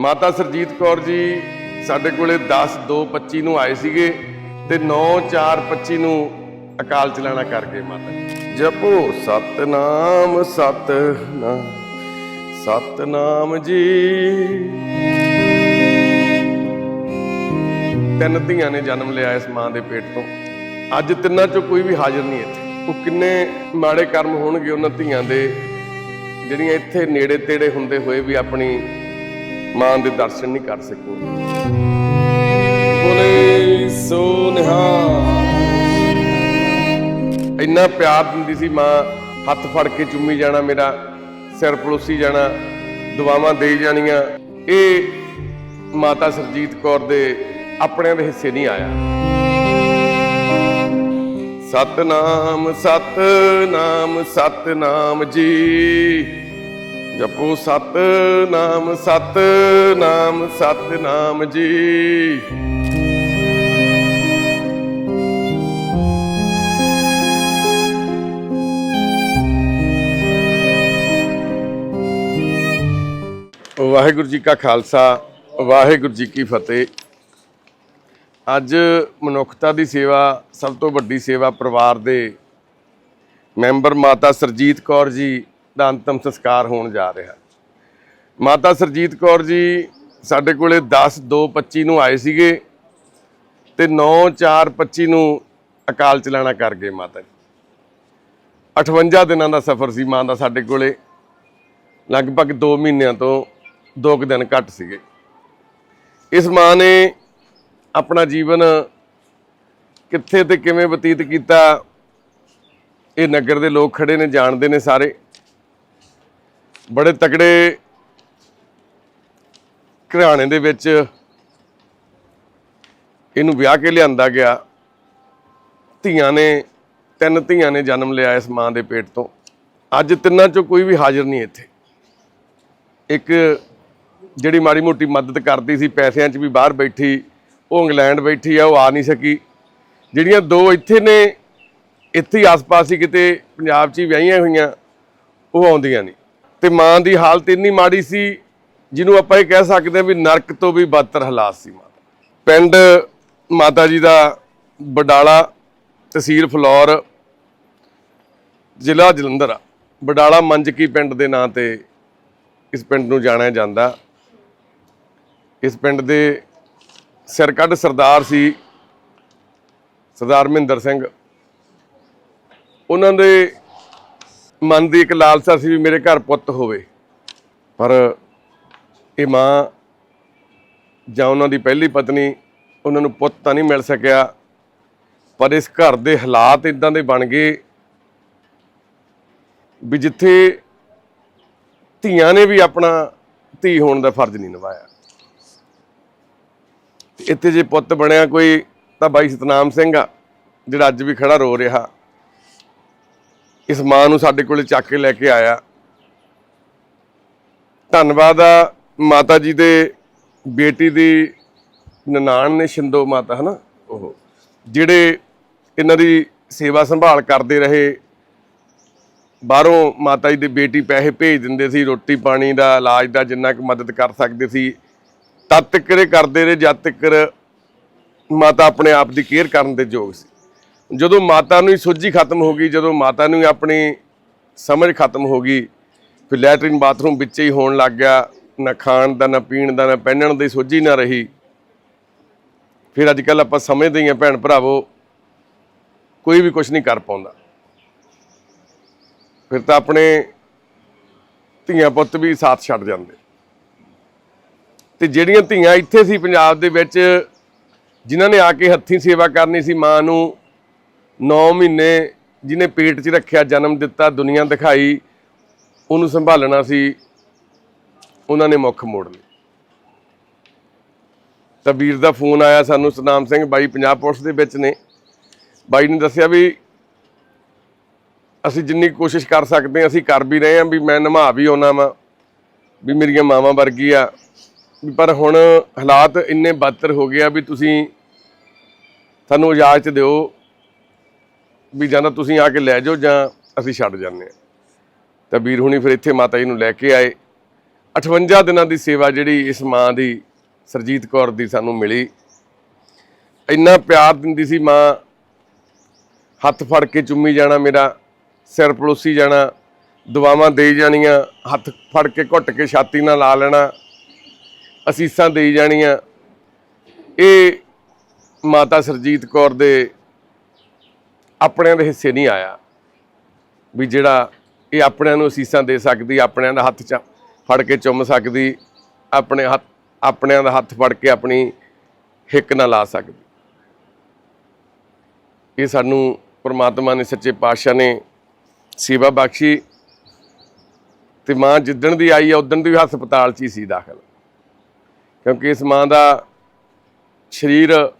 ਮਾਤਾ ਸਰਜੀਤ ਕੌਰ ਜੀ ਸਾਡੇ ਕੋਲੇ 10 2 25 ਨੂੰ ਆਏ ਸੀਗੇ ਤੇ 9 4 25 ਨੂੰ ਅਕਾਲ ਚਲਾਣਾ ਕਰ ਗਏ ਮਾਤਾ ਜੀ। ਜਪੋ, ਸਤਨਾਮ ਸਤਨਾਮ ਸਤਨਾਮ ਜੀ। ਤਿੰਨ ਧੀਆਂ ਨੇ ਜਨਮ ਲਿਆ ਇਸ ਮਾਂ ਦੇ ਪੇਟ ਤੋਂ। ਅੱਜ ਤਿੰਨਾਂ ਚੋਂ ਕੋਈ ਵੀ ਹਾਜ਼ਰ ਨਹੀਂ ਇੱਥੇ। ਉਹ ਕਿੰਨੇ ਮਾੜੇ ਕਰਮ ਹੋਣਗੇ ਉਹਨਾਂ ਧੀਆਂ ਦੇ, ਜਿਹੜੀਆਂ ਇੱਥੇ ਨੇੜੇ ਤੇੜੇ ਹੁੰਦੇ ਹੋਏ ਵੀ ਆਪਣੀ ਮਾਂ ਦੇ ਦਰਸ਼ਨ ਨਹੀਂ ਕਰ ਸਕੀਆਂ ਬੋਲੇ ਸੋ ਨਿਹਾਲ। ਇੰਨਾ ਪਿਆਰ ਦਿੰਦੀ ਸੀ ਮਾਂ ਹੱਥ ਫੜ ਕੇ ਚੁੰਮੀ ਜਾਣਾ ਮੇਰਾ ਸਿਰ ਪਲੋਸੀ ਜਾਣਾ ਦੁਆਵਾਂ ਦੇਈ ਜਾਣੀਆਂ। ਇਹ ਮਾਤਾ ਸਰਜੀਤ ਕੌਰ ਦੇ ਆਪਣਿਆਂ ਦੇ ਹਿੱਸੇ ਨਹੀਂ ਆਇਆ। ਸਤਨਾਮ ਸਤਨਾਮ ਸਤਨਾਮ ਜੀ। ਜਪੋ ਸਤਨਾਮ ਸਤਨਾਮ ਸਤਨਾਮ ਜੀ। ਵਾਹਿਗੁਰੂ ਜੀ ਕਾ ਖਾਲਸਾ, ਵਾਹਿਗੁਰੂ ਜੀ ਕੀ ਫਤਿਹ। ਅੱਜ ਮਨੁੱਖਤਾ ਦੀ ਸੇਵਾ, ਸਭ ਤੋਂ ਵੱਡੀ ਸੇਵਾ ਪਰਿਵਾਰ ਦੇ ਮੈਂਬਰ ਮਾਤਾ ਸਰਜੀਤ ਕੌਰ ਜੀ ਦਾ ਅੰਤਮ ਸੰਸਕਾਰ ਹੋਣ ਜਾ ਰਿਹਾ। ਮਾਤਾ ਸਰਜੀਤ ਕੌਰ ਜੀ ਸਾਡੇ ਕੋਲੇ 10 2 25 ਨੂੰ ਆਏ ਸੀਗੇ ਤੇ 9 4 25 ਨੂੰ ਅਕਾਲ ਚਲਾਣਾ ਕਰ ਗਏ ਮਾਤਾ ਜੀ। 58 ਦਿਨਾਂ ਦਾ ਸਫ਼ਰ ਸੀ ਮਾਂ ਦਾ ਸਾਡੇ ਕੋਲੇ। ਲਗਭਗ 2 ਮਹੀਨਿਆਂ ਤੋਂ 2 ਕੁ ਦਿਨ ਘੱਟ ਸੀਗੇ। ਇਸ ਮਾਂ ਨੇ ਆਪਣਾ ਜੀਵਨ ਕਿੱਥੇ ਤੇ ਕਿਵੇਂ ਬਤੀਤ ਕੀਤਾ, ਇਹ ਨਗਰ ਦੇ ਲੋਕ ਖੜੇ ਨੇ, ਜਾਣਦੇ ਨੇ ਸਾਰੇ। ਬੜੇ ਤਕੜੇ ਘਰਾਣੇ ਦੇ ਵਿੱਚ ਇਹਨੂੰ ਵਿਆਹ ਕੇ ਲਿਆਂਦਾ ਗਿਆ। ਧੀਆਂ ਨੇ, ਤਿੰਨ ਧੀਆਂ ਨੇ ਜਨਮ ਲਿਆ ਇਸ ਮਾਂ ਦੇ ਪੇਟ ਤੋਂ। ਅੱਜ ਤਿੰਨਾਂ ਚੋਂ ਕੋਈ ਵੀ ਹਾਜ਼ਰ ਨਹੀਂ ਇੱਥੇ। ਇੱਕ ਜਿਹੜੀ ਮਾੜੀ ਮੋਟੀ ਮਦਦ ਕਰਦੀ ਸੀ, ਪੈਸਿਆਂ 'ਚ ਵੀ ਬਾਹਰ ਬੈਠੀ, ਉਹ ਇੰਗਲੈਂਡ ਬੈਠੀ ਆ, ਉਹ ਆ ਨਹੀਂ ਸਕੀ। ਜਿਹੜੀਆਂ ਦੋ ਇੱਥੇ ਨੇ, ਇੱਥੇ ਹੀ ਆਸ-ਪਾਸ ਹੀ ਕਿਤੇ ਪੰਜਾਬ 'ਚ ਹੀ ਵਿਆਹੀਆਂ ਹੋਈਆਂ, ਉਹ ਆਉਂਦੀਆਂ ਨਹੀਂ। ਤੇ ਮਾਂ ਦੀ ਹਾਲਤ ਇੰਨੀ ਮਾੜੀ ਸੀ, ਜਿਹਨੂੰ ਆਪਾਂ ਇਹ ਕਹਿ ਸਕਦੇ ਹਾਂ ਵੀ ਨਰਕ ਤੋਂ ਵੀ ਬਦਤਰ ਹਾਲਾਤ ਸੀ ਮਾਂ। ਪਿੰਡ ਮਾਤਾ ਜੀ ਦਾ ਬਡਾਲਾ ਤਹਿਸੀਲ ਫਲੌਰ, ਜ਼ਿਲ੍ਹਾ ਜਲੰਧਰ ਆ। ਬਡਾਲਾ ਮੰਜਕੀ ਪਿੰਡ ਦੇ ਨਾਂ ਤੇ ਇਸ ਪਿੰਡ ਨੂੰ ਜਾਣਿਆ ਜਾਂਦਾ। ਇਸ ਪਿੰਡ ਦੇ ਸਿਰਕੱਢ ਸਰਦਾਰ ਸੀ ਸਰਦਾਰ ਮਹਿੰਦਰ ਸਿੰਘ। ਉਹਨਾਂ ਦੇ ਮਨ ਦੀ ਇੱਕ ਲਾਲਸਾ ਸੀ ਵੀ ਮੇਰੇ ਘਰ ਪੁੱਤ ਹੋਵੇ। ਪਰ ਇਹ ਮਾਂ ਜਾਂ ਉਹਨਾਂ ਦੀ ਪਹਿਲੀ ਪਤਨੀ, ਉਹਨਾਂ ਨੂੰ ਪੁੱਤ ਤਾਂ ਨਹੀਂ ਮਿਲ ਸਕਿਆ। ਪਰ ਇਸ ਘਰ ਦੇ ਹਾਲਾਤ ਇਦਾਂ ਦੇ ਬਣ ਗਏ ਵੀ ਜਿੱਥੇ ਧੀਆਂ ਨੇ ਵੀ ਆਪਣਾ ਧੀ ਹੋਣ ਦਾ ਫਰਜ਼ ਨਹੀਂ ਨਿਭਾਇਆ। ਇੱਥੇ ਜੇ ਪੁੱਤ ਬਣਿਆ ਕੋਈ ਤਾਂ ਬਾਈ ਸਤਨਾਮ ਸਿੰਘ ਆ, ਜਿਹੜਾ ਅੱਜ ਵੀ ਖੜਾ ਰੋ ਰਿਹਾ। ਇਸ ਮਾਂ ਨੂੰ ਸਾਡੇ ਕੋਲੇ ਚੱਕ ਕੇ ਲੈ ਕੇ ਆਇਆ। ਧੰਨਵਾਦ ਆ ਮਾਤਾ ਜੀ ਦੇ ਬੇਟੀ ਦੀ, ਨਨਾਣ ਨੇ ਸ਼ਿੰਦੋ ਮਾਤਾ, ਹਨਾ? ਉਹ, ਜਿਹੜੇ ਇਹਨਾਂ ਦੀ ਸੇਵਾ ਸੰਭਾਲ ਕਰਦੇ ਰਹੇ। ਬਾਹਰੋਂ ਮਾਤਾ ਜੀ ਦੀ ਬੇਟੀ ਪੈਸੇ ਭੇਜ ਦਿੰਦੇ ਸੀ, ਰੋਟੀ ਪਾਣੀ ਦਾ, ਇਲਾਜ ਦਾ, ਜਿੰਨਾ ਕੁ ਮਦਦ ਕਰ ਸਕਦੇ ਸੀ। ਤਦ ਤੱਕ ਇਹ ਕਰਦੇ ਰਹੇ, ਜਦ ਤੱਕ ਮਾਤਾ ਆਪਣੇ ਆਪ ਦੀ ਕੇਅਰ ਕਰਨ ਦੇ ਯੋਗ ਸੀ। ਜਦੋਂ ਮਾਤਾ ਨੂੰ ਹੀ ਸੋਝੀ ਖਤਮ ਹੋ ਗਈ, ਜਦੋਂ ਮਾਤਾ ਨੂੰ ਹੀ ਆਪਣੀ ਸਮਝ ਖਤਮ ਹੋ ਗਈ, ਫਿਰ ਲੈਟਰਿਨ ਬਾਥਰੂਮ ਵਿੱਚ ਹੀ ਹੋਣ ਲੱਗ ਗਿਆ, ਨਾ ਖਾਣ ਦਾ, ਨਾ ਪੀਣ ਦਾ, ਨਾ ਪਹਿਨਣ ਦੀ ਸੋਝੀ ਨਾ ਰਹੀ। ਫਿਰ ਅੱਜ ਕੱਲ ਆਪਾਂ ਸਮਝਦੇ ਹੀ ਆ ਭੈਣ ਭਰਾਵੋ, ਕੋਈ ਵੀ ਕੁਝ ਨਹੀਂ ਕਰ ਪਾਉਂਦਾ। ਫਿਰ ਤਾਂ ਆਪਣੇ ਧੀਆਂ ਪੁੱਤ ਵੀ ਸਾਥ ਛੱਡ ਜਾਂਦੇ। ਤੇ ਜਿਹੜੀਆਂ ਧੀਆਂ ਇੱਥੇ ਸੀ ਪੰਜਾਬ ਦੇ ਵਿੱਚ, ਜਿਨ੍ਹਾਂ ਨੇ ਆ ਕੇ ਹੱਥੀਂ ਸੇਵਾ ਕਰਨੀ ਸੀ ਮਾਂ ਨੂੰ 9 ਮਹੀਨੇ ਜਿਹਨੇ ਪੇਟ 'ਚ ਰੱਖਿਆ, ਜਨਮ ਦਿੱਤਾ, ਦੁਨੀਆ ਦਿਖਾਈ, ਉਹਨੂੰ ਸੰਭਾਲਣਾ ਸੀ। ਉਹਨਾਂ ਨੇ ਮੁੱਖ ਮੋੜ ਲਈ ਤਾਂ ਵੀਰ ਦਾ ਫੋਨ ਆਇਆ ਸਾਨੂੰ ਸਤਨਾਮ ਸਿੰਘ ਬਾਈ ਪੰਜਾਬ ਪੁਲਿਸ ਦੇ ਵਿੱਚ ਨੇ। ਬਾਈ ਨੇ ਦੱਸਿਆ ਵੀ ਅਸੀਂ ਜਿੰਨੀ ਕੋਸ਼ਿਸ਼ ਕਰ ਸਕਦੇ ਹਾਂ, ਅਸੀਂ ਕਰ ਵੀ ਰਹੇ ਹਾਂ ਵੀ ਮੈਂ ਨਿਭਾ ਵੀ ਆਉਣਾ ਵਾਂ, ਵੀ ਮੇਰੀਆਂ ਮਾਵਾਂ ਵਰਗੀ ਆ। ਵੀ ਪਰ ਹੁਣ ਹਾਲਾਤ ਇੰਨੇ ਬਦਤਰ ਹੋ ਗਏ ਆ ਵੀ ਤੁਸੀਂ ਸਾਨੂੰ ਇਜਾਜ਼ਤ ਦਿਓ। ਵੀ ਜਾਂ ਤਾਂ ਤੁਸੀਂ ਆ ਕੇ ਲੈ ਜਾਓ ਜਾਂ ਅਸੀਂ ਛੱਡ ਜਾਂਦੇ ਹਾਂ। ਤਾਂ ਵੀਰ ਹੁਣੀ ਫਿਰ ਇੱਥੇ ਮਾਤਾ ਜੀ ਨੂੰ ਲੈ ਕੇ ਆਏ। 58 ਦਿਨਾਂ ਦੀ ਸੇਵਾ ਜਿਹੜੀ ਇਸ ਮਾਂ ਦੀ, ਸਰਜੀਤ ਕੌਰ ਦੀ ਸਾਨੂੰ ਮਿਲੀ। ਇੰਨਾ ਪਿਆਰ ਦਿੰਦੀ ਸੀ ਮਾਂ। ਹੱਥ ਫੜ ਕੇ ਚੁੰਮੀ ਜਾਣਾ ਮੇਰਾ, ਸਿਰ ਪਲੋਸੀ ਜਾਣਾ, ਦੁਆਵਾਂ ਦੇਈ ਜਾਣੀਆਂ, ਹੱਥ ਫੜ ਕੇ ਘੁੱਟ ਕੇ ਛਾਤੀ ਨਾਲ ਲਾ ਲੈਣਾ, ਅਸੀਸਾਂ ਦੇਈ ਜਾਣੀਆਂ। ਇਹ ਮਾਤਾ ਸਰਜੀਤ ਕੌਰ ਦੇ ਆਪਣਿਆਂ ਦੇ ਹਿੱਸੇ ਨਹੀਂ ਆਇਆ। ਵੀ ਜਿਹੜਾ ਇਹ ਆਪਣਿਆਂ ਨੂੰ ਅਸੀਸਾਂ ਦੇ ਸਕਦੀ, ਆਪਣਿਆਂ ਦਾ ਹੱਥ ਚ ਫੜ ਕੇ ਚੁੰਮ ਸਕਦੀ, ਆਪਣੇ ਹੱਥ, ਆਪਣਿਆਂ ਦਾ ਹੱਥ ਫੜ ਕੇ ਆਪਣੀ ਹਿੱਕ ਨਾਲ ਲਾ ਸਕਦੀ। ਇਹ ਸਾਨੂੰ ਪਰਮਾਤਮਾ ਨੇ, ਸੱਚੇ ਪਾਤਸ਼ਾਹ ਨੇ ਸੇਵਾ ਬਖਸ਼ੀ ਤੇ ਮਾਂ ਜਿੱਦਣ ਦੀ ਆਈ ਆ ਉਦਣ ਦੀ ਵੀ ਹਸਪਤਾਲ 'ਚ ਹੀ ਸੀ ਦਾਖਲ। ਕਿਉਂਕਿ ਇਸ ਮਾਂ ਦਾ ਸਰੀਰ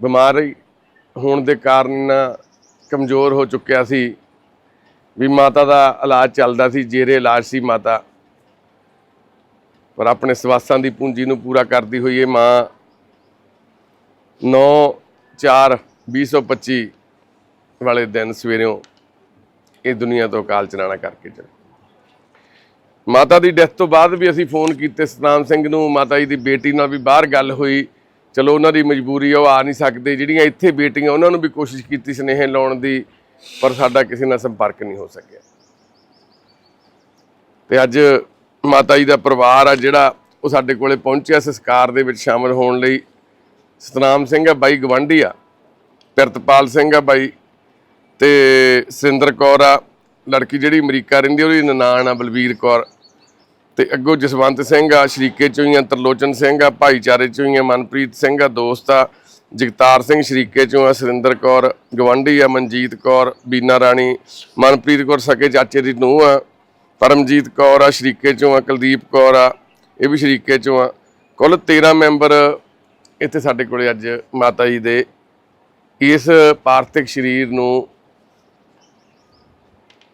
ਬਿਮਾਰੀ ਹੋਣ ਦੇ ਕਾਰਨ ਕਮਜ਼ੋਰ ਹੋ ਚੁੱਕਿਆ ਸੀ ਵੀ ਮਾਤਾ ਦਾ ਇਲਾਜ ਚੱਲਦਾ ਸੀ, ਜੇਰੇ ਇਲਾਜ ਸੀ ਮਾਤਾ। ਪਰ ਆਪਣੇ ਸਵਾਸਾਂ ਦੀ ਪੂੰਜੀ ਨੂੰ ਪੂਰਾ ਕਰਦੀ ਹੋਈ ਇਹ ਮਾਂ 9 4 2025 ਵਾਲੇ ਦਿਨ ਸਵੇਰਿਓਂ ਇਹ ਦੁਨੀਆ ਤੋਂ ਕਾਲ ਚਲਾਣਾ ਕਰਕੇ ਚਲੇ। ਮਾਤਾ ਦੀ ਡੈਥ ਤੋਂ ਬਾਅਦ ਵੀ ਅਸੀਂ ਫੋਨ ਕੀਤੇ ਸਤਨਾਮ ਸਿੰਘ ਨੂੰ, ਮਾਤਾ ਜੀ ਦੀ ਬੇਟੀ ਨਾਲ ਵੀ ਬਾਹਰ ਗੱਲ ਹੋਈ। ਚਲੋ ਉਹਨਾਂ ਦੀ ਮਜਬੂਰੀ ਆ, ਉਹ ਆ ਨਹੀਂ ਸਕਦੇ। ਜਿਹੜੀਆਂ ਇੱਥੇ ਬੇਟੀਆਂ, ਉਹਨਾਂ ਨੂੰ ਵੀ ਕੋਸ਼ਿਸ਼ ਕੀਤੀ ਸਨੇਹ ਲਾਉਣ ਦੀ, ਪਰ ਸਾਡਾ ਕਿਸੇ ਨਾਲ ਸੰਪਰਕ ਨਹੀਂ ਹੋ ਸਕਿਆ। ਤੇ ਅੱਜ ਮਾਤਾ ਜੀ ਦਾ ਪਰਿਵਾਰ ਆ ਜਿਹੜਾ, ਉਹ ਸਾਡੇ ਕੋਲੇ ਪਹੁੰਚਿਆ, ਸੰਸਕਾਰ ਦੇ ਵਿੱਚ ਸ਼ਾਮਲ ਹੋਣ ਲਈ। ਸਤਨਾਮ ਸਿੰਘ ਆ, ਬਾਈ ਗਵੰਡੀ ਆ। ਪਿਰਤਪਾਲ ਸਿੰਘ ਆ, ਬਾਈ। ਤੇ ਸਿੰਦਰ ਕੌਰ ਆ, ਲੜਕੀ ਜਿਹੜੀ ਅਮਰੀਕਾ ਰਹਿੰਦੀ ਉਹਦੀ ਨਨਾਣ ਆ ਬਲਵੀਰ ਕੌਰ। ਤੇ ਅੱਗੋਂ ਜਸਵੰਤ ਸਿੰਘ ਆ, ਸ਼ਰੀਕੇ ਚੋਂ ਹੀ ਆ, ਤਰਲੋਚਨ ਸਿੰਘ ਆ, ਭਾਈਚਾਰੇ ਚੋਂ ਹੀ ਆ, ਮਨਪ੍ਰੀਤ ਸਿੰਘ ਆ, ਦੋਸਤ ਆ, ਜਗਤਾਰ ਸਿੰਘ ਸ਼ਰੀਕੇ ਚੋਂ ਆ, ਸੁਰਿੰਦਰ ਕੌਰ ਗਵੰਡੀ ਆ, ਮਨਜੀਤ ਕੌਰ, ਬੀਨਾ ਰਾਣੀ, ਮਨਪ੍ਰੀਤ ਕੌਰ ਸਕੇ ਚਾਚੇ ਦੀ ਨੂੰਹ ਆ, ਪਰਮਜੀਤ ਕੌਰ ਆ, ਸ਼ਰੀਕੇ ਚੋਂ ਆ, ਕੁਲਦੀਪ ਕੌਰ ਆ, ਇਹ ਵੀ ਸ਼ਰੀਕੇ ਚੋਂ ਆ। ਕੁੱਲ 13 ਮੈਂਬਰ ਇੱਥੇ ਸਾਡੇ ਕੋਲੇ ਅੱਜ ਮਾਤਾ ਜੀ ਦੇ। ਇਸ ਪਾਰਥਿਕ ਸਰੀਰ ਨੂੰ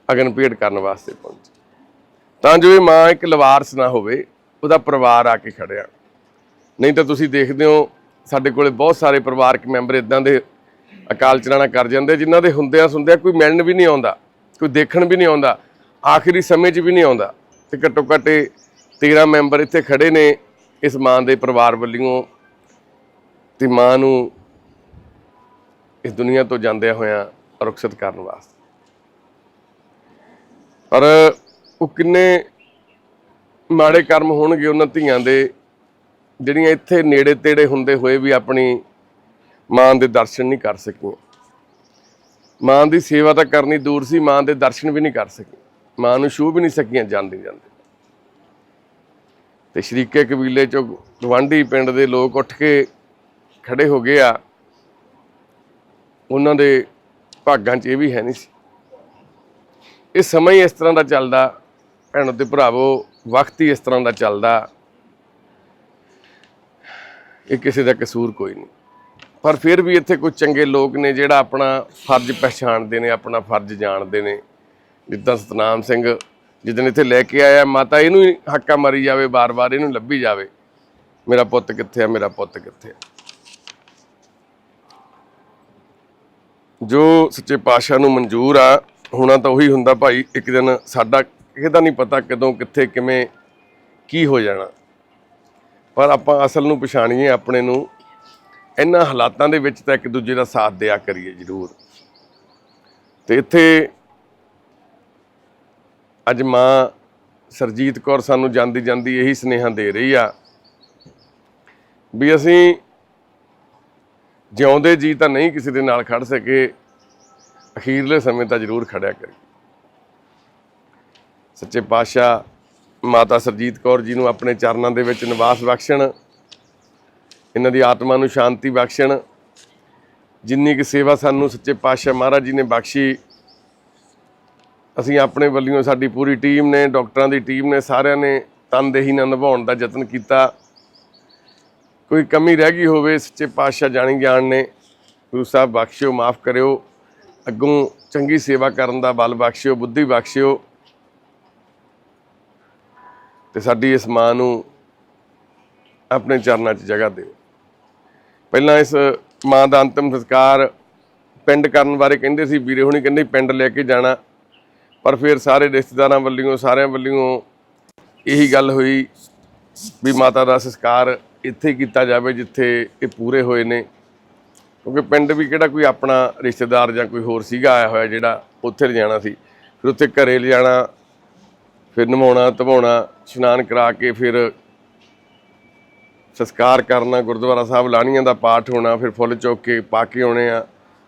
ਅਗਨ ਭੇਟ ਕਰਨ ਵਾਸਤੇ ਪਹੁੰਚੇ। ਤਾਂ ਜੋ ਇਹ ਮਾਂ ਇੱਕ ਲਵਾਰਸ ਨਾ ਹੋਵੇ, ਉਹਦਾ ਪਰਿਵਾਰ ਆ ਕੇ ਖੜਿਆ। ਨਹੀਂ ਤਾਂ ਤੁਸੀਂ ਦੇਖਦੇ ਹੋ, ਸਾਡੇ ਕੋਲੇ ਬਹੁਤ ਸਾਰੇ ਪਰਿਵਾਰਕ ਮੈਂਬਰ ਇਦਾਂ ਦੇ ਅਕਾਲ ਚਲਾਣਾ ਕਰ ਜਾਂਦੇ, ਜਿਨ੍ਹਾਂ ਦੇ ਹੁੰਦਿਆਂ ਸੁਣਦਿਆਂ ਕੋਈ ਮਿਲਣ ਵੀ ਨਹੀਂ ਆਉਂਦਾ, ਕੋਈ ਦੇਖਣ ਵੀ ਨਹੀਂ ਆਉਂਦਾ, ਆਖਰੀ ਸਮੇਂ 'ਚ ਵੀ ਨਹੀਂ ਆਉਂਦਾ। ਤੇ ਘੱਟੋ ਘੱਟ ਇਹ 13 ਮੈਂਬਰ ਇੱਥੇ ਖੜੇ ਨੇ ਇਸ ਮਾਂ ਦੇ ਪਰਿਵਾਰ ਵੱਲੋਂ। ਤੇ ਮਾਂ ਨੂੰ ਇਸ ਦੁਨੀਆ ਤੋਂ ਜਾਂਦਿਆਂ ਹੋਇਆਂ ਰੁਖਸਤ ਕਰਨ ਵਾਸਤੇ। ਪਰ ਉਹ ਕਿੰਨੇ ਮਾੜੇ ਕਰਮ ਹੋਣਗੇ ਉਹਨਾਂ ਧੀਆਂ ਦੇ, ਜਿਹੜੀਆਂ ਇੱਥੇ ਨੇੜੇ ਤੇੜੇ ਹੁੰਦੇ ਹੋਏ ਵੀ ਆਪਣੀ ਮਾਂ ਦੇ ਦਰਸ਼ਨ ਨਹੀਂ ਕਰ ਸਕੀਆਂ। ਮਾਂ ਦੀ ਸੇਵਾ ਤਾਂ ਕਰਨੀ ਦੂਰ ਸੀ, ਮਾਂ ਦੇ ਦਰਸ਼ਨ ਵੀ ਨਹੀਂ ਕਰ ਸਕੀ ਮਾਂ ਨੂੰ ਛੂਹ ਵੀ ਨਹੀਂ ਸਕੀਆਂ ਜਾਂਦੇ ਜਾਂਦੇ। ਤੇ ਸ਼ਰੀਕੇ ਕਬੀਲੇ ਚੋਂ ਗਵਾਂਢੀ ਪਿੰਡ ਦੇ ਲੋਕ ਉੱਠ ਕੇ ਖੜੇ ਹੋ ਗਏ ਆ। ਉਹਨਾਂ ਦੇ ਭਾਗਾਂ 'ਚ ਇਹ ਵੀ ਹੈ ਨਹੀਂ ਸੀ। ਇਹ ਸਮਾਂ ਹੀ ਇਸ ਤਰ੍ਹਾਂ ਦਾ ਚੱਲਦਾ। ਭੈਣੋ ਤੇ ਭਰਾਵੋ, ਵਕਤ ਹੀ ਇਸ ਤਰ੍ਹਾਂ ਦਾ ਚੱਲਦਾ। ਇਹ ਕਿਸੇ ਦਾ ਕਸੂਰ ਕੋਈ ਨਹੀਂ। ਪਰ ਫਿਰ ਵੀ ਇੱਥੇ ਕੁਝ ਚੰਗੇ ਲੋਕ ਨੇ ਜਿਹੜਾ ਆਪਣਾ ਫਰਜ਼ ਪਛਾਣਦੇ ਨੇ, ਆਪਣਾ ਫਰਜ਼ ਜਾਣਦੇ ਨੇ। ਜਿੱਦਾਂ ਸਤਨਾਮ ਸਿੰਘ ਜਿੱਦਣ ਇੱਥੇ ਲੈ ਕੇ ਆਇਆ, ਮਾਤਾ ਇਹਨੂੰ ਹੀ ਹੱਕਾ ਮਾਰੀ ਜਾਵੇ ਬਾਰ-ਬਾਰ ਇਹਨੂੰ ਲੱਭੀ ਜਾਵੇ। ਮੇਰਾ ਪੁੱਤ ਕਿੱਥੇ ਆ, ਮੇਰਾ ਪੁੱਤ ਕਿੱਥੇ ਆ? ਜੋ ਸੱਚੇ ਪਾਤਸ਼ਾਹ ਨੂੰ ਮਨਜ਼ੂਰ ਆ, ਹੋਣਾ ਤਾਂ ਉਹੀ ਹੁੰਦਾ ਭਾਈ, ਇੱਕ ਦਿਨ ਸਾਡਾ ਇਹਦਾ ਨਹੀਂ ਪਤਾ ਕਦੋਂ, ਕਿੱਥੇ, ਕਿਵੇਂ, ਕੀ ਹੋ ਜਾਣਾ। ਪਰ ਆਪਾਂ ਅਸਲ ਨੂੰ ਪਛਾਣੀਏ ਆਪਣੇ ਨੂੰ, ਇਹਨਾਂ ਹਾਲਾਤਾਂ ਦੇ ਵਿੱਚ ਤਾਂ ਇੱਕ ਦੂਜੇ ਦਾ ਸਾਥ ਦਿਆ ਕਰੀਏ ਜ਼ਰੂਰ। ਤੇ ਇੱਥੇ ਅੱਜ ਮਾਂ ਸਰਜੀਤ ਕੌਰ ਸਾਨੂੰ ਜਾਂਦੀ ਜਾਂਦੀ ਇਹੀ ਸੁਨੇਹਾ ਦੇ ਰਹੀ ਆ ਵੀ ਅਸੀਂ ਜਿਉਂਦੇ ਜੀ ਤਾਂ ਨਹੀਂ ਕਿਸੇ ਦੇ ਨਾਲ ਖੜ ਸਕੇ, ਅਖੀਰਲੇ ਸਮੇਂ ਤਾਂ ਜ਼ਰੂਰ ਖੜਿਆ ਕਰੀ ਸੱਚੇ ਪਾਤਸ਼ਾਹ ਮਾਤਾ ਸਰਜੀਤ ਕੌਰ ਜੀ ਨੂੰ ਆਪਣੇ ਚਰਨਾਂ ਦੇ ਵਿੱਚ ਨਿਵਾਸ ਬਖਸ਼ਣ, ਇਹਨਾਂ ਦੀ ਆਤਮਾ ਨੂੰ ਸ਼ਾਂਤੀ ਬਖਸ਼ਣ, ਜਿੰਨੀ ਕਿ ਸੇਵਾ ਸਾਨੂੰ ਸੱਚੇ ਪਾਤਸ਼ਾਹ ਮਹਾਰਾਜ ਜੀ ਨੇ ਬਖਸ਼ੀ, ਅਸੀਂ ਆਪਣੇ ਵੱਲੋਂ ਸਾਡੀ ਪੂਰੀ ਟੀਮ ਨੇ, ਡਾਕਟਰਾਂ ਦੀ ਟੀਮ ਨੇ, ਸਾਰਿਆਂ ਨੇ ਤਨਦੇਹੀ ਨਾਲ ਨਿਭਾਉਣ ਦਾ ਯਤਨ ਕੀਤਾ। ਕੋਈ ਕਮੀ ਰਹਿ ਗਈ ਹੋਵੇ, ਸੱਚੇ ਪਾਤਸ਼ਾਹ ਜਾਣੀ ਗਿਆਨ ਨੇ, ਗੁਰੂ ਸਾਹਿਬ ਬਖਸ਼ਿਓ, ਮਾਫ ਕਰਿਓ। ਅੱਗੋਂ ਚੰਗੀ ਸੇਵਾ ਕਰਨ ਦਾ ਬਲ ਬਖਸ਼ਿਓ, ਬੁੱਧੀ ਬਖਸ਼ਿਓ। ਤੇ ਸਾਡੀ ਇਸ ਮਾਂ ਨੂੰ ਆਪਣੇ ਚਰਨਾਂ 'ਚ ਜਗ੍ਹਾ ਦਿਓ। ਪਹਿਲਾਂ ਇਸ ਮਾਂ ਦਾ ਅੰਤਿਮ ਸੰਸਕਾਰ ਪਿੰਡ ਕਰਨ ਬਾਰੇ ਕਹਿੰਦੇ ਸੀ, ਵੀਰੇ ਹੁਣੀ ਕਹਿੰਦੇ ਪਿੰਡ ਲੈ ਕੇ ਜਾਣਾ। ਪਰ ਫਿਰ ਸਾਰੇ ਰਿਸ਼ਤੇਦਾਰਾਂ ਵੱਲੋਂ, ਸਾਰਿਆਂ ਵੱਲੋਂ ਇਹੀ ਗੱਲ ਹੋਈ ਵੀ ਮਾਤਾ ਦਾ ਸੰਸਕਾਰ ਇੱਥੇ ਹੀ ਕੀਤਾ ਜਾਵੇ ਜਿੱਥੇ ਇਹ ਪੂਰੇ ਹੋਏ ਨੇ। ਕਿਉਂਕਿ ਪਿੰਡ ਵੀ ਕਿਹੜਾ ਕੋਈ ਆਪਣਾ ਰਿਸ਼ਤੇਦਾਰ ਜਾਂ ਕੋਈ ਹੋਰ ਸੀਗਾ ਆਇਆ ਹੋਇਆ ਜਿਹੜਾ ਉੱਥੇ ਲਿਜਾਣਾ ਸੀ। ਫਿਰ ਉੱਥੇ ਘਰੇ ਲਿਜਾਣਾ ਫਿਰ ਨਵਾਉਣਾ ਧਵਾਉਣਾ, ਇਸ਼ਨਾਨ ਕਰਾ ਕੇ ਫਿਰ ਸੰਸਕਾਰ ਕਰਨਾ, ਗੁਰਦੁਆਰਾ ਸਾਹਿਬ ਲਾਣੀਆਂ ਦਾ ਪਾਠ ਹੋਣਾ, ਫਿਰ ਫੁੱਲ ਚੁੱਕ ਕੇ ਪਾ ਕੇ ਆਉਣੇ ਆ।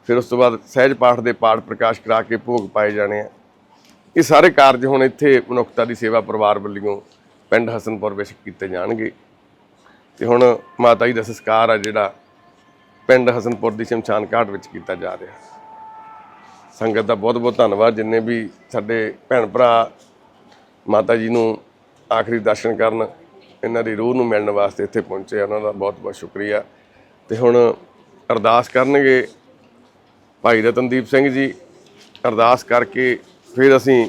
ਫਿਰ ਉਸ ਤੋਂ ਬਾਅਦ ਸਹਿਜ ਪਾਠ ਦੇ ਪਾਠ ਪ੍ਰਕਾਸ਼ ਕਰਾ ਕੇ ਭੋਗ ਪਾਏ ਜਾਣੇ ਆ। ਇਹ ਸਾਰੇ ਕਾਰਜ ਹੁਣ ਇੱਥੇ ਮਨੁੱਖਤਾ ਦੀ ਸੇਵਾ ਪਰਿਵਾਰ ਵੱਲੋਂ ਪਿੰਡ ਹਸਨਪੁਰ ਵਿੱਚ ਕੀਤੇ ਜਾਣਗੇ। ਤੇ ਹੁਣ ਮਾਤਾ ਜੀ ਦਾ ਸੰਸਕਾਰ ਆ ਜਿਹੜਾ ਪਿੰਡ ਹਸਨਪੁਰ ਦੀ ਸ਼ਮਸ਼ਾਨ ਘਾਟ ਵਿੱਚ ਕੀਤਾ ਜਾ ਰਿਹਾ। ਸੰਗਤ ਦਾ ਬਹੁਤ ਬਹੁਤ ਧੰਨਵਾਦ। ਜਿੰਨੇ ਵੀ ਸਾਡੇ ਭੈਣ ਭਰਾ ਮਾਤਾ ਜੀ ਨੂੰ ਆਖਰੀ ਦਰਸ਼ਨ ਕਰਨ, ਇਹਨਾਂ ਦੀ ਰੂਹ ਨੂੰ ਮਿਲਣ ਵਾਸਤੇ ਇੱਥੇ ਪਹੁੰਚੇ ਉਹਨਾਂ ਦਾ ਬਹੁਤ ਬਹੁਤ ਸ਼ੁਕਰੀਆ। ਤੇ ਹੁਣ ਅਰਦਾਸ ਕਰਨਗੇ ਭਾਈ ਰਤਨਦੀਪ ਸਿੰਘ ਜੀ। ਅਰਦਾਸ ਕਰਕੇ ਫਿਰ ਅਸੀਂ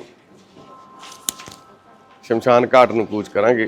ਸ਼ਮਸ਼ਾਨ ਘਾਟ ਨੂੰ ਕੂਚ ਕਰਾਂਗੇ।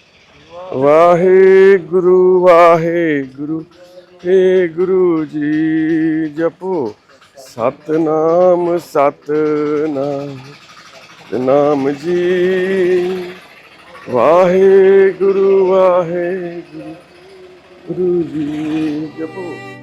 ਵਾਹਿਗੁਰੂ ਵਾਹਿਗੁਰੂ, ਹੇ ਗੁਰੂ ਜੀ ਜਪੋ। ਸਤਨਾਮ ਸਤਨਾਮ ਨਾਮ ਜੀ। ਵਾਹਿਗੁਰੂ ਵਾਹਿਗੁਰੂ, ਗੁਰੂ ਜੀ ਜਪੋ।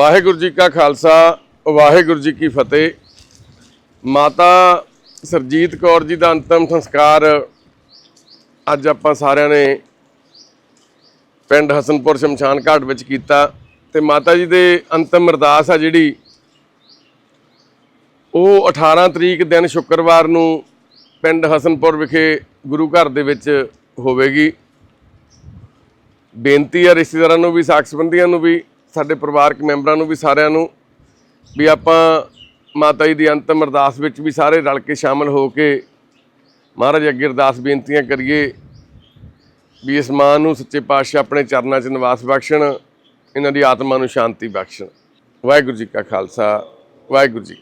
ਵਾਹਿਗੁਰੂ ਜੀ ਕਾ ਖਾਲਸਾ, ਵਾਹਿਗੁਰੂ ਜੀ ਕੀ ਫਤਿਹ। ਮਾਤਾ ਸਰਜੀਤ ਕੌਰ ਜੀ ਦਾ ਅੰਤਮ ਸੰਸਕਾਰ ਅੱਜ ਆਪਾਂ ਸਾਰਿਆਂ ਨੇ ਪਿੰਡ ਹਸਨਪੁਰ ਸ਼ਮਸ਼ਾਨ ਘਾਟ ਵਿੱਚ ਕੀਤਾ ਤੇ ਮਾਤਾ ਜੀ ਦੇ ਅੰਤਮ ਅਰਦਾਸ ਆ ਜਿਹੜੀ, ਉਹ 18 ਤਰੀਕ ਦਿਨ ਸ਼ੁੱਕਰਵਾਰ ਨੂੰ ਪਿੰਡ ਹਸਨਪੁਰ ਵਿਖੇ ਗੁਰੂ ਘਰ ਦੇ ਵਿੱਚ ਹੋਵੇਗੀ। ਬੇਨਤੀ ਆ ਰਿਸ਼ਤੇਦਾਰਾਂ ਨੂੰ ਵੀ ਸਾਕ ਸੰਬੰਧੀਆਂ ਨੂੰ ਵੀ ਸਾਡੇ ਪਰਿਵਾਰਕ ਮੈਂਬਰਾਂ ਨੂੰ ਵੀ ਸਾਰਿਆਂ ਨੂੰ ਵੀ ਆਪਾਂ ਮਾਤਾ ਜੀ ਦੀ ਅੰਤਮ ਅਰਦਾਸ ਵਿੱਚ ਵੀ ਸਾਰੇ ਰਲ ਕੇ ਸ਼ਾਮਲ ਹੋ ਕੇ ਮਹਾਰਾਜ ਅੱਗੇ ਅਰਦਾਸ ਬੇਨਤੀਆਂ ਕਰੀਏ ਵੀ ਇਸ ਮਾਂ ਨੂੰ ਸੱਚੇ ਪਾਤਸ਼ਾਹ ਆਪਣੇ ਚਰਨਾਂ 'ਚ ਨਿਵਾਸ ਬਖਸ਼ਣ, ਇਹਨਾਂ ਦੀ ਆਤਮਾ ਨੂੰ ਸ਼ਾਂਤੀ ਬਖਸ਼ਣ। ਵਾਹਿਗੁਰੂ ਜੀ ਕਾ ਖਾਲਸਾ, ਵਾਹਿਗੁਰੂ ਜੀ